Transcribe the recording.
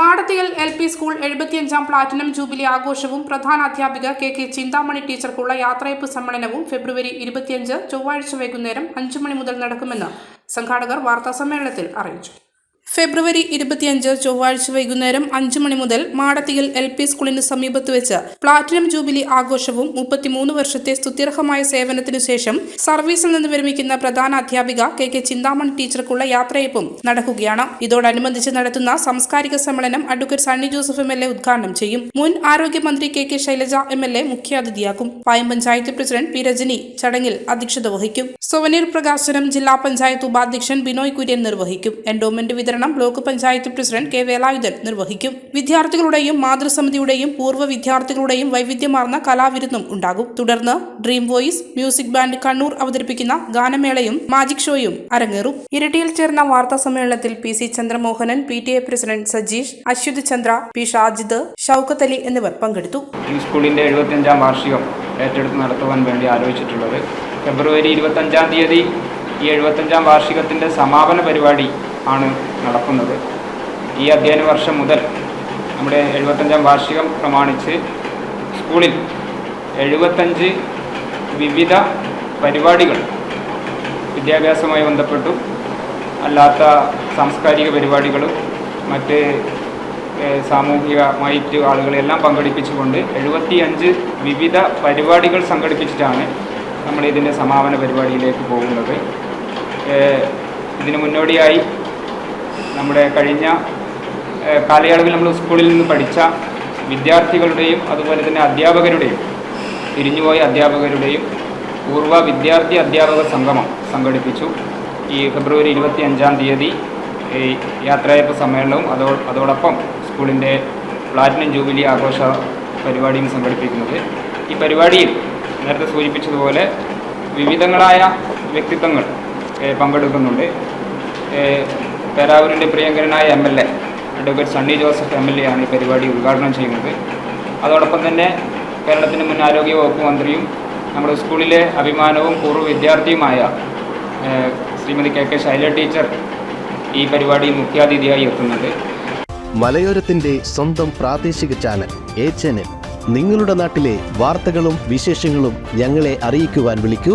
മാടത്തിയിൽ L P school എഴുപത്തിയഞ്ചാം platinum jubilee ആഘോഷവും പ്രധാന അധ്യാപിക കെ കെ ചിന്താമണി ടീച്ചർക്കുള്ള യാത്രയപ്പ് സമ്മേളനവും ഫെബ്രുവരി ഇരുപത്തിയഞ്ച് ചൊവ്വാഴ്ച വൈകുന്നേരം അഞ്ചു മണി മുതൽ നടക്കുമെന്ന് സംഘാടകർ വാർത്താസമ്മേളനത്തിൽ അറിയിച്ചു. ഫെബ്രുവരി ഇരുപത്തിയഞ്ച് ചൊവ്വാഴ്ച വൈകുന്നേരം അഞ്ചു മണി മുതൽ മാടത്തിയിൽ എൽ പി സ്കൂളിന് സമീപത്ത് വെച്ച് പ്ലാറ്റിനം ജൂബിലി ആഘോഷവും മുപ്പത്തിമൂന്ന് വർഷത്തെ സ്തുത്യർഹമായ സേവനത്തിനു ശേഷം സർവീസിൽ നിന്ന് വിരമിക്കുന്ന പ്രധാന അധ്യാപിക കെ കെ ചിന്താമൺ ടീച്ചർക്കുള്ള യാത്രയപ്പും നടക്കുകയാണ്. ഇതോടനുബന്ധിച്ച് നടത്തുന്ന സാംസ്കാരിക സമ്മേളനം advocate Sunny Joseph M L A ഉദ്ഘാടനം ചെയ്യും. മുൻ ആരോഗ്യമന്ത്രി K K Shailaja M L A മുഖ്യാതിഥിയാക്കും. Payam panchayat president P Rajani ചടങ്ങിൽ അധ്യക്ഷത വഹിക്കും. സുവനീർ പ്രകാശനം ജില്ലാ പഞ്ചായത്ത് ഉപാധ്യക്ഷൻ ബിനോയ് കുര്യൻ നിർവഹിക്കും. എൻഡോമെന്റ് വിതരണം block panchayat president K Velayudhan നിർവഹിക്കും. വിദ്യാർത്ഥികളുടെയും മാതൃസമിതിയുടെയും പൂർവ വിദ്യാർത്ഥികളുടെയും വൈവിധ്യമാർന്ന കലാവിരുന്നും ഉണ്ടാകും. തുടർന്ന് dream voice music band Kannur അവതരിപ്പിക്കുന്ന ഗാനമേളയും മാജിക് ഷോയും അരങ്ങേറും. ഇരട്ടിയിൽ ചേർന്ന വാർത്താ സമ്മേളനത്തിൽ P C Chandramohanan P T A president Sajeesh Aswathi Chandra P Shajid Shoukath Ali എന്നിവർ പങ്കെടുത്തു. ഈ സ്കൂളിന്റെ എഴുപത്തിയഞ്ചാം വാർഷികം ഏറ്റെടുത്ത് നടത്തുവാൻ വേണ്ടി ആലോചിച്ചിട്ടുള്ളത്. ഫെബ്രുവരി ഇരുപത്തഞ്ചാം തീയതി ഈ എഴുപത്തഞ്ചാം വാർഷികത്തിന്റെ സമാപന പരിപാടി ആണ് നടക്കുന്നത്. ഈ അധ്യയന വർഷം മുതൽ നമ്മുടെ എഴുപത്തഞ്ചാം വാർഷികം പ്രമാണിച്ച് സ്കൂളിൽ എഴുപത്തഞ്ച് വിവിധ പരിപാടികൾ വിദ്യാഭ്യാസവുമായി ബന്ധപ്പെട്ടും. അല്ലാത്ത സാംസ്കാരിക പരിപാടികളും മറ്റ് സാമൂഹികമായിട്ട് ആളുകളെല്ലാം പങ്കെടുപ്പിച്ചുകൊണ്ട് എഴുപത്തിയഞ്ച് വിവിധ പരിപാടികൾ സംഘടിപ്പിച്ചിട്ടാണ് നമ്മൾ ഇതിന്റെ സമാപന പരിപാടിയിലേക്ക് പോകുന്നത്. ഇതിനു മുന്നോടിയായി നമ്മുടെ കഴിഞ്ഞ കാലയളവിൽ നമ്മൾ സ്കൂളിൽ നിന്ന് പഠിച്ച വിദ്യാർത്ഥികളുടെയും അതുപോലെ തന്നെ അധ്യാപകരുടെയും പിരിഞ്ഞുപോയ അധ്യാപകരുടെയും പൂർവ വിദ്യാർത്ഥി അധ്യാപക സംഗമം സംഘടിപ്പിച്ചു. ഈ ഫെബ്രുവരി ഇരുപത്തി അഞ്ചാം തീയതി യാത്രയപ്പ് സമ്മേളനവും അതോ അതോടൊപ്പം സ്കൂളിന്റെ പ്ലാറ്റിനം ജൂബിലി ആഘോഷ പരിപാടിയും സംഘടിപ്പിക്കുന്നത്. ഈ പരിപാടിയിൽ നേരത്തെ സൂചിപ്പിച്ചതുപോലെ വിവിധങ്ങളായ വ്യക്തിത്വങ്ങൾ പങ്കെടുക്കുന്നുണ്ട്. പേരാവൂരിന്റെ പ്രിയങ്കരനായ M L A advocate Sunny Joseph M L A ആണ് ഈ പരിപാടി ഉദ്ഘാടനം ചെയ്യുന്നത്. അതോടൊപ്പം തന്നെ കേരളത്തിന്റെ മുൻ ആരോഗ്യ വകുപ്പ് മന്ത്രിയും നമ്മുടെ സ്കൂളിലെ അഭിമാനവും പൂർവ വിദ്യാർത്ഥിയുമായ Shrimati K K Shaila teacher ഈ പരിപാടി മുഖ്യാതിഥിയായി എത്തുന്നുണ്ട്. മലയോരത്തിന്റെ സ്വന്തം പ്രാദേശിക ചാനൽ എ ചാനൽ. നിങ്ങളുടെ നാട്ടിലെ വാർത്തകളും വിശേഷങ്ങളും ഞങ്ങളെ അറിയിക്കുവാൻ വിളിക്കൂ.